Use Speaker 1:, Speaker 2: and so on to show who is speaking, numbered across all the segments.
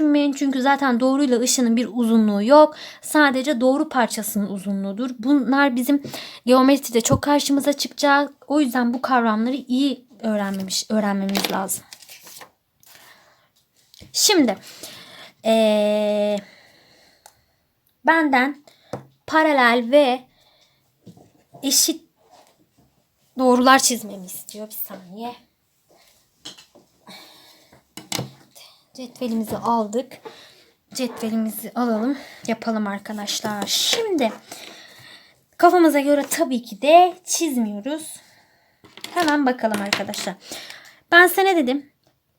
Speaker 1: düşünmeyin çünkü zaten doğruyla ışının bir uzunluğu yok. Sadece doğru parçasının uzunluğudur. Bunlar bizim geometride çok karşımıza çıkacak. O yüzden bu kavramları iyi öğrenmemiş öğrenmemiz lazım. Şimdi ee, benden paralel ve eşit doğrular çizmemi istiyor. Bir saniye. Cetvelimizi aldık. Cetvelimizi alalım. Yapalım arkadaşlar. Şimdi kafamıza göre tabii ki de çizmiyoruz. Hemen bakalım arkadaşlar. Ben sana dedim?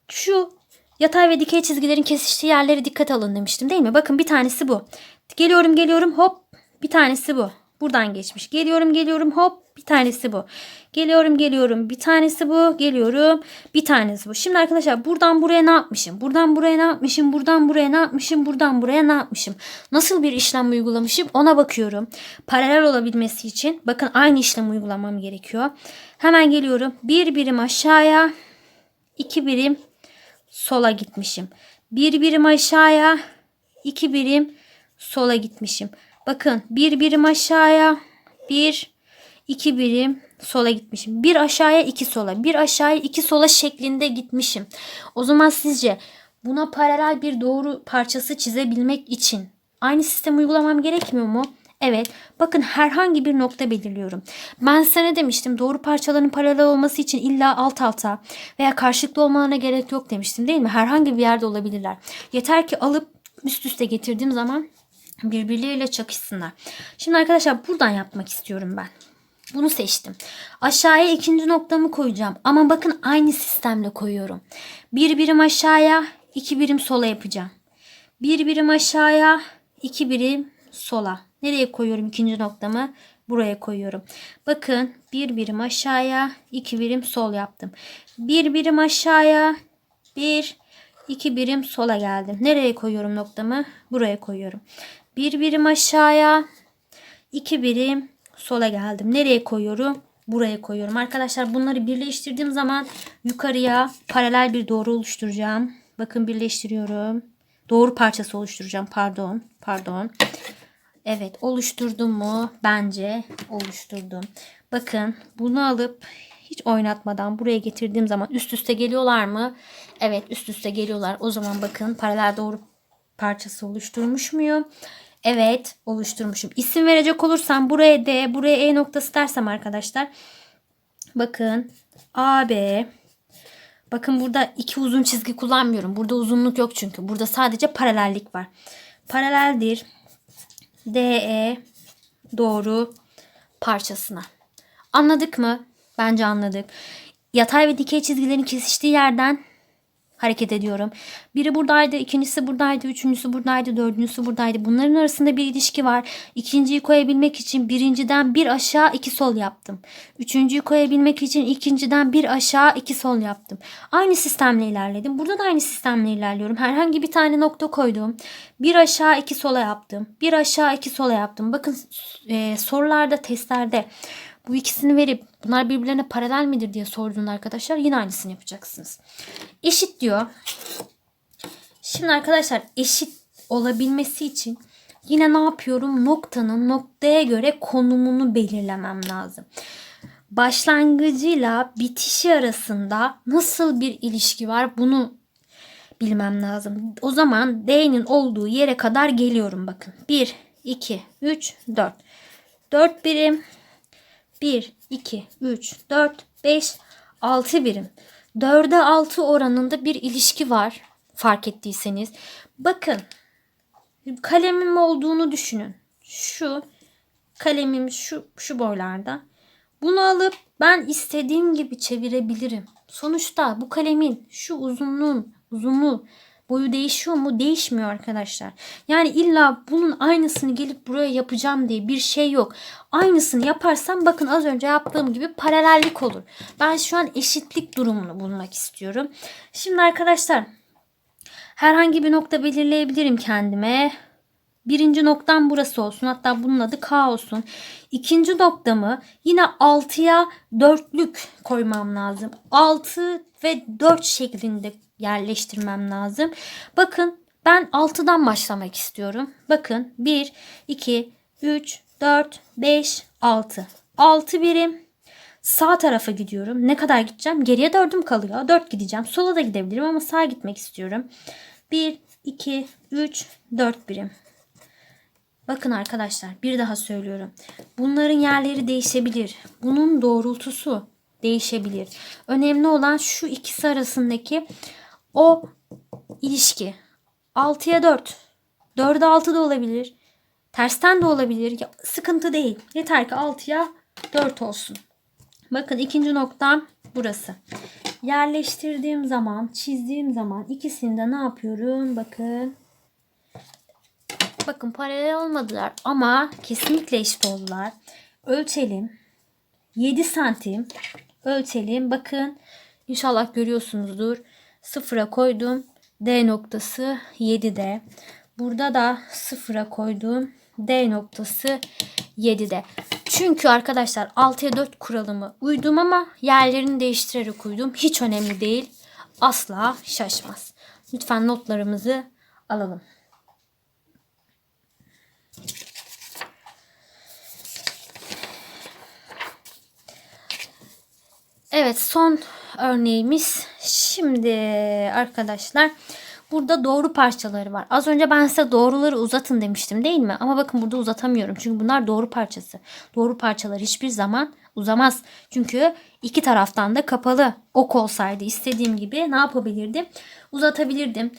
Speaker 1: Şu yatay ve dikey çizgilerin kesiştiği yerlere dikkat alın demiştim değil mi? Bakın bir tanesi bu. Geliyorum geliyorum hop bir tanesi bu. Buradan geçmiş. Geliyorum geliyorum hop bir tanesi bu. Geliyorum geliyorum bir tanesi bu. Geliyorum bir tanesi bu. Şimdi arkadaşlar buradan buraya ne yapmışım? Buradan buraya ne yapmışım? Buradan buraya ne yapmışım? Buradan buraya ne yapmışım? Nasıl bir işlem uygulamışım? Ona bakıyorum. Paralel olabilmesi için bakın aynı işlem uygulamam gerekiyor. Hemen geliyorum. Bir birim aşağıya, iki birim sola gitmişim. Bir birim aşağıya, iki birim sola gitmişim. Bakın bir birim aşağıya, bir, iki birim sola gitmişim. Bir aşağıya, iki sola, bir aşağıya, iki sola şeklinde gitmişim. O zaman sizce buna paralel bir doğru parçası çizebilmek için aynı sistemi uygulamam gerekmiyor mu? Evet. Bakın herhangi bir nokta belirliyorum. Ben sana demiştim doğru parçaların paralel olması için illa alt alta veya karşılıklı olmalarına gerek yok demiştim değil mi? Herhangi bir yerde olabilirler. Yeter ki alıp üst üste getirdiğim zaman birbirleriyle çakışsınlar. Şimdi arkadaşlar buradan yapmak istiyorum ben. Bunu seçtim. Aşağıya ikinci noktamı koyacağım. Ama bakın aynı sistemle koyuyorum. Bir birim aşağıya, iki birim sola yapacağım. Bir birim aşağıya, iki birim sola. Nereye koyuyorum ikinci noktamı? Buraya koyuyorum. Bakın bir birim aşağıya, iki birim sol yaptım. Bir birim aşağıya, bir, iki birim sola geldim. Nereye koyuyorum noktamı? Buraya koyuyorum. Bir birim aşağıya, iki birim sola geldim. Nereye koyuyorum? Buraya koyuyorum. Arkadaşlar bunları birleştirdiğim zaman yukarıya paralel bir doğru oluşturacağım. Bakın birleştiriyorum. Doğru parçası oluşturacağım. Pardon. Pardon. Evet oluşturdum mu? Bence oluşturdum. Bakın bunu alıp hiç oynatmadan buraya getirdiğim zaman üst üste geliyorlar mı? Evet üst üste geliyorlar. O zaman bakın paralel doğru parçası oluşturmuş muyum? Evet oluşturmuşum. İsim verecek olursam buraya D, buraya E noktası dersem arkadaşlar. Bakın AB. Bakın burada iki uzun çizgi kullanmıyorum. Burada uzunluk yok çünkü. Burada sadece paralellik var. Paraleldir. DE doğru parçasına. Anladık mı? Bence anladık. Yatay ve dikey çizgilerin kesiştiği yerden hareket ediyorum. Biri buradaydı, ikincisi buradaydı, üçüncüsü buradaydı, dördüncüsü buradaydı. Bunların arasında bir ilişki var. İkinciyi koyabilmek için birinciden bir aşağı iki sol yaptım. Üçüncüyü koyabilmek için ikinciden bir aşağı iki sol yaptım. Aynı sistemle ilerledim. Burada da aynı sistemle ilerliyorum. Herhangi bir tane nokta koydum. Bir aşağı iki sola yaptım. Bir aşağı iki sola yaptım. Bakın e, sorularda, testlerde bu ikisini verip bunlar birbirlerine paralel midir diye sorduğunda arkadaşlar yine aynısını yapacaksınız. Eşit diyor. Şimdi arkadaşlar eşit olabilmesi için yine ne yapıyorum? Noktanın noktaya göre konumunu belirlemem lazım. Başlangıcıyla bitişi arasında nasıl bir ilişki var bunu bilmem lazım. O zaman D'nin olduğu yere kadar geliyorum bakın. 1, 2, 3, 4. 4 birim 1, 2, 3, 4, 5, 6 birim. 4'e 6 oranında bir ilişki var fark ettiyseniz. Bakın kalemim olduğunu düşünün. Şu kalemim şu, şu boylarda. Bunu alıp ben istediğim gibi çevirebilirim. Sonuçta bu kalemin şu uzunluğun uzunluğu boyu değişiyor mu? Değişmiyor arkadaşlar. Yani illa bunun aynısını gelip buraya yapacağım diye bir şey yok. Aynısını yaparsam bakın az önce yaptığım gibi paralellik olur. Ben şu an eşitlik durumunu bulmak istiyorum. Şimdi arkadaşlar herhangi bir nokta belirleyebilirim kendime. Birinci noktam burası olsun. Hatta bunun adı K olsun. İkinci noktamı yine 6'ya dörtlük koymam lazım. 6 ve 4 şeklinde yerleştirmem lazım. Bakın Ben 6'dan başlamak istiyorum. Bakın 1, 2, 3, 4, 5, 6. 6 birim. Sağ tarafa gidiyorum. Ne kadar gideceğim? Geriye 4'üm kalıyor. 4 gideceğim. Sola da gidebilirim ama sağa gitmek istiyorum. 1, 2, 3, 4 birim. Bakın arkadaşlar bir daha söylüyorum. Bunların yerleri değişebilir. Bunun doğrultusu değişebilir. Önemli olan şu ikisi arasındaki o ilişki. 6'ya 4. 4'e 6 da olabilir. Tersten de olabilir. Ya, sıkıntı değil. Yeter ki 6'ya 4 olsun. Bakın ikinci noktam burası. Yerleştirdiğim zaman, çizdiğim zaman ikisini de ne yapıyorum? Bakın. Bakın paralel olmadılar ama kesinlikle eşit oldular. Ölçelim. 7 santim ölçelim. Bakın inşallah görüyorsunuzdur. Sıfıra koydum. D noktası 7'de. Burada da sıfıra koydum. D noktası 7'de. Çünkü arkadaşlar 6'ya 4 kuralımı uydum ama yerlerini değiştirerek uydum. Hiç önemli değil. Asla şaşmaz. Lütfen notlarımızı alalım. Evet son örneğimiz. Şimdi arkadaşlar burada doğru parçaları var. Az önce ben size doğruları uzatın demiştim değil mi? Ama bakın burada uzatamıyorum. Çünkü bunlar doğru parçası. Doğru parçalar hiçbir zaman uzamaz. Çünkü iki taraftan da kapalı ok olsaydı istediğim gibi ne yapabilirdim? Uzatabilirdim.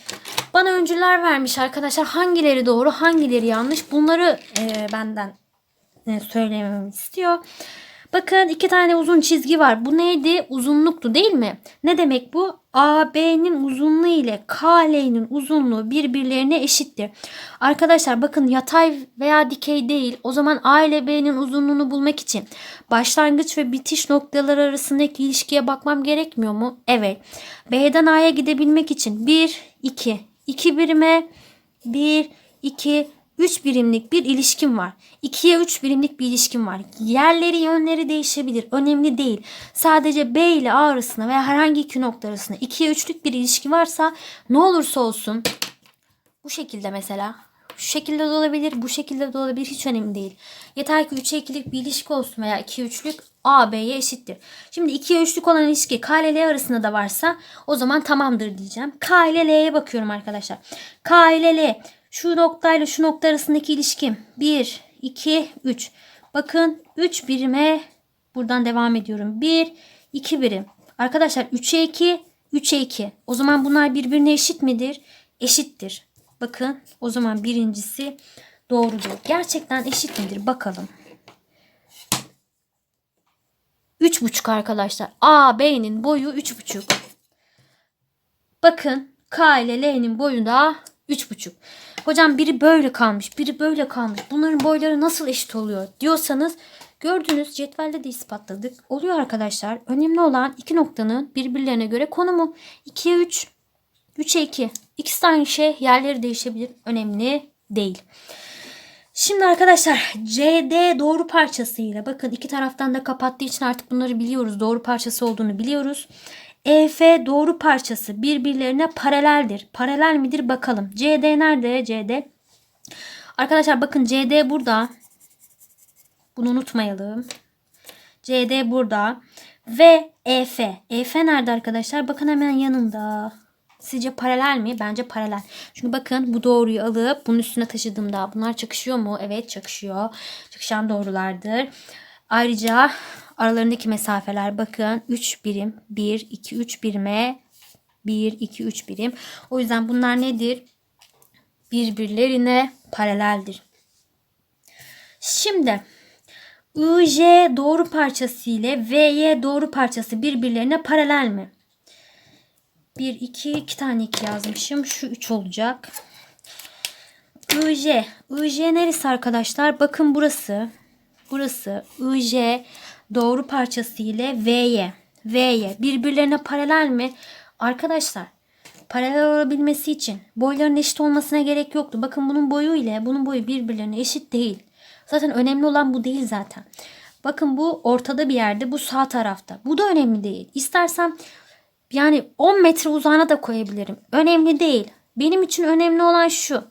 Speaker 1: Bana öncüler vermiş arkadaşlar. Hangileri doğru hangileri yanlış bunları e, benden e, söylememi istiyor. Bakın iki tane uzun çizgi var. Bu neydi? Uzunluktu değil mi? Ne demek bu? AB'nin uzunluğu ile KL'nin uzunluğu birbirlerine eşittir. Arkadaşlar bakın yatay veya dikey değil. O zaman A ile B'nin uzunluğunu bulmak için başlangıç ve bitiş noktaları arasındaki ilişkiye bakmam gerekmiyor mu? Evet. B'den A'ya gidebilmek için 1, 2, 2 birime 1, 2, 3 birimlik bir ilişkim var. 2'ye 3 birimlik bir ilişkim var. Yerleri yönleri değişebilir. Önemli değil. Sadece B ile A arasında veya herhangi iki nokta arasında 2'ye 3'lük bir ilişki varsa ne olursa olsun bu şekilde mesela şu şekilde de olabilir, bu şekilde de olabilir hiç önemli değil. Yeter ki 3'e 2'lik bir ilişki olsun veya 2'ye 3'lük A, B'ye eşittir. Şimdi 2'ye 3'lük olan ilişki K ile L arasında da varsa o zaman tamamdır diyeceğim. K ile L'ye bakıyorum arkadaşlar. K ile L şu noktayla şu nokta arasındaki ilişkim 1, 2, 3. Bakın 3 birime buradan devam ediyorum. 1, 2 birim. Arkadaşlar 3'e 2, 3'e 2. O zaman bunlar birbirine eşit midir? Eşittir. Bakın o zaman birincisi doğrudur. Gerçekten eşit midir? Bakalım. 3,5 arkadaşlar. A, B'nin boyu 3,5. Bakın K ile L'nin boyu da 3,5. Hocam biri böyle kalmış, biri böyle kalmış. Bunların boyları nasıl eşit oluyor diyorsanız gördüğünüz cetvelde de ispatladık. Oluyor arkadaşlar. Önemli olan iki noktanın birbirlerine göre konumu. 2'ye 3, 3'e 2. İkisi de aynı şey. Yerleri değişebilir. Önemli değil. Şimdi arkadaşlar CD doğru parçasıyla bakın iki taraftan da kapattığı için artık bunları biliyoruz. Doğru parçası olduğunu biliyoruz. EF doğru parçası birbirlerine paraleldir. Paralel midir bakalım. CD nerede? CD. Arkadaşlar bakın CD burada. Bunu unutmayalım. CD burada. Ve EF. EF nerede arkadaşlar? Bakın hemen yanında. Sizce paralel mi? Bence paralel. Çünkü bakın bu doğruyu alıp bunun üstüne taşıdığımda bunlar çakışıyor mu? Evet çakışıyor. Çakışan doğrulardır. Ayrıca aralarındaki mesafeler bakın 3 birim. 1, 2, 3 birime 1, 2, 3 birim. O yüzden bunlar nedir? Birbirlerine paraleldir. Şimdi IJ doğru parçası ile VY doğru parçası birbirlerine paralel mi? 1, 2, 2 tane 2 yazmışım. Şu 3 olacak. IJ. IJ neresi arkadaşlar? Bakın burası. Burası IJ doğru parçası ile VY. VY birbirlerine paralel mi? Arkadaşlar paralel olabilmesi için boyların eşit olmasına gerek yoktu. Bakın bunun boyu ile bunun boyu birbirlerine eşit değil. Zaten önemli olan bu değil zaten. Bakın bu ortada bir yerde. Bu sağ tarafta. Bu da önemli değil. İstersem yani 10 metre uzağına da koyabilirim. Önemli değil. Benim için önemli olan şu.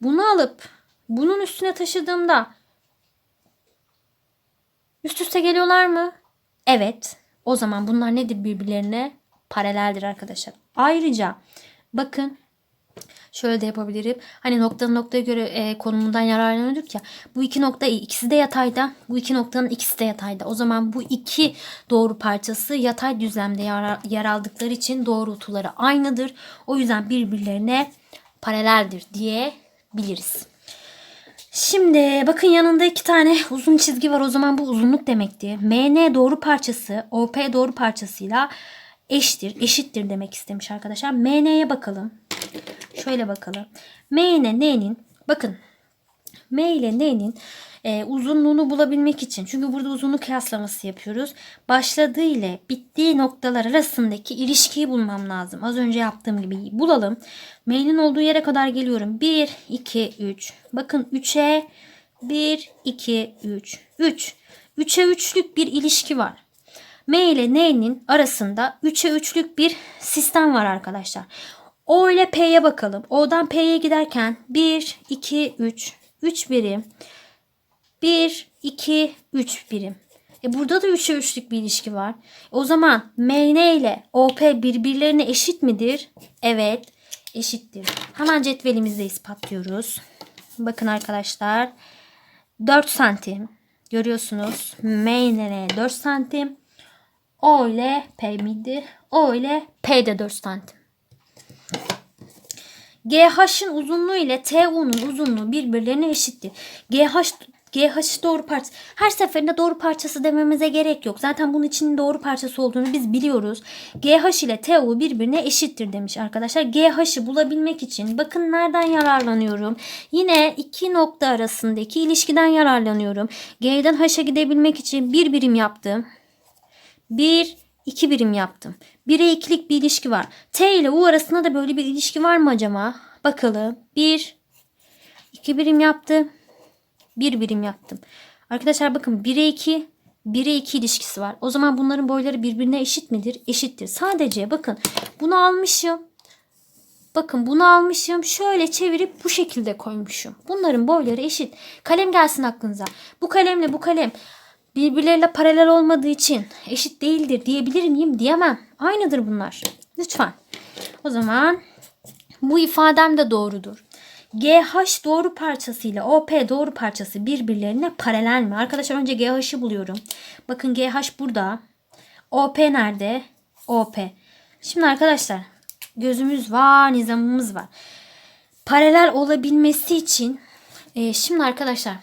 Speaker 1: Bunu alıp bunun üstüne taşıdığımda üst üste geliyorlar mı? Evet. O zaman bunlar nedir birbirlerine? Paraleldir arkadaşlar. Ayrıca bakın şöyle de yapabilirim. Hani noktanın noktaya göre e, konumundan yararlanıyorduk ya. Bu iki nokta ikisi de yatayda. Bu iki noktanın ikisi de yatayda. O zaman bu iki doğru parçası yatay düzlemde yer, yer aldıkları için doğrultuları aynıdır. O yüzden birbirlerine paraleldir diyebiliriz. Şimdi bakın yanında iki tane uzun çizgi var. O zaman bu uzunluk demekti. MN doğru parçası OP doğru parçasıyla eşittir. Eşittir demek istemiş arkadaşlar. MN'ye bakalım. Şöyle bakalım. M N'nin bakın M ile N'nin e, uzunluğunu bulabilmek için çünkü burada uzunluk kıyaslaması yapıyoruz. Başladığı ile bittiği noktalar arasındaki ilişkiyi bulmam lazım. Az önce yaptığım gibi bulalım. M'nin olduğu yere kadar geliyorum. 1, 2, 3. Bakın 3'e 1, 2, 3. 3. 3'e 3'lük bir ilişki var. M ile N'nin arasında 3'e 3'lük bir sistem var arkadaşlar. O ile P'ye bakalım. O'dan P'ye giderken 1, 2, 3. 3 birim. 1, 2, 3 birim. E burada da 3'e 3'lük bir ilişki var. O zaman MN ile OP birbirlerine eşit midir? Evet eşittir. Hemen cetvelimizde ispatlıyoruz. Bakın arkadaşlar 4 santim görüyorsunuz. MN 4 santim. O ile P miydi? O ile P de 4 santim. GH'ın uzunluğu ile TU'nun uzunluğu birbirlerine eşittir. GH GH doğru parçası. Her seferinde doğru parçası dememize gerek yok. Zaten bunun için doğru parçası olduğunu biz biliyoruz. GH ile TU birbirine eşittir demiş arkadaşlar. GH'ı bulabilmek için bakın nereden yararlanıyorum. Yine iki nokta arasındaki ilişkiden yararlanıyorum. G'den H'a gidebilmek için bir birim yaptım. Bir, iki birim yaptım. 1'e 2'lik bir ilişki var. T ile U arasında da böyle bir ilişki var mı acaba? Bakalım. 1, 2 birim yaptım. 1 birim yaptım. Arkadaşlar bakın 1'e 2, 1'e 2 ilişkisi var. O zaman bunların boyları birbirine eşit midir? Eşittir. Sadece bakın bunu almışım. Bakın bunu almışım. Şöyle çevirip bu şekilde koymuşum. Bunların boyları eşit. Kalem gelsin aklınıza. Bu kalemle bu kalem birbirleriyle paralel olmadığı için eşit değildir diyebilir miyim? Diyemem. Aynıdır bunlar. Lütfen. O zaman bu ifadem de doğrudur. GH doğru parçası ile OP doğru parçası birbirlerine paralel mi? Arkadaşlar önce GH'ı buluyorum. Bakın GH burada. OP nerede? OP. Şimdi arkadaşlar gözümüz var, nizamımız var. Paralel olabilmesi için e, şimdi arkadaşlar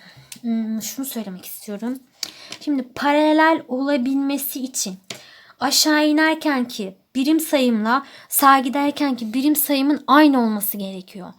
Speaker 1: hmm, şunu söylemek istiyorum. Şimdi paralel olabilmesi için aşağı inerken ki birim sayımla sağa giderken ki birim sayımın aynı olması gerekiyor.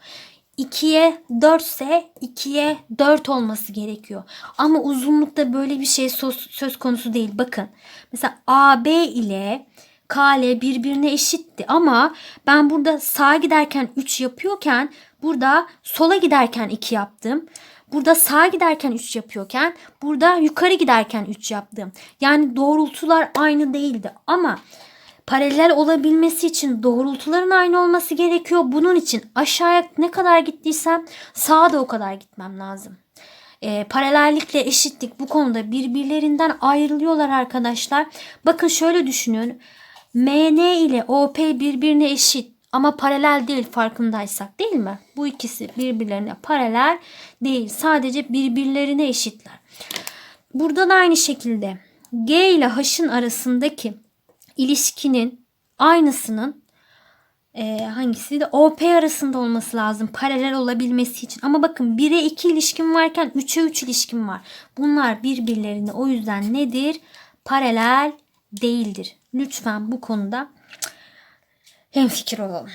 Speaker 1: 2'ye 4 ise 2'ye 4 olması gerekiyor. Ama uzunlukta böyle bir şey söz, söz konusu değil. Bakın mesela AB ile KL birbirine eşitti ama ben burada sağa giderken 3 yapıyorken burada sola giderken 2 yaptım. Burada sağa giderken 3 yapıyorken burada yukarı giderken 3 yaptım. Yani doğrultular aynı değildi ama paralel olabilmesi için doğrultuların aynı olması gerekiyor. Bunun için aşağıya ne kadar gittiysem sağa da o kadar gitmem lazım. E, paralellikle eşitlik bu konuda birbirlerinden ayrılıyorlar arkadaşlar. Bakın şöyle düşünün. MN ile OP birbirine eşit ama paralel değil farkındaysak değil mi? Bu ikisi birbirlerine paralel değil. Sadece birbirlerine eşitler. Burada da aynı şekilde G ile H'ın arasındaki ilişkinin aynısının e, hangisi de OP arasında olması lazım paralel olabilmesi için. Ama bakın 1'e 2 ilişkim varken 3'e 3 ilişkim var. Bunlar birbirlerine o yüzden nedir? Paralel değildir. Lütfen bu konuda hemfikir olalım.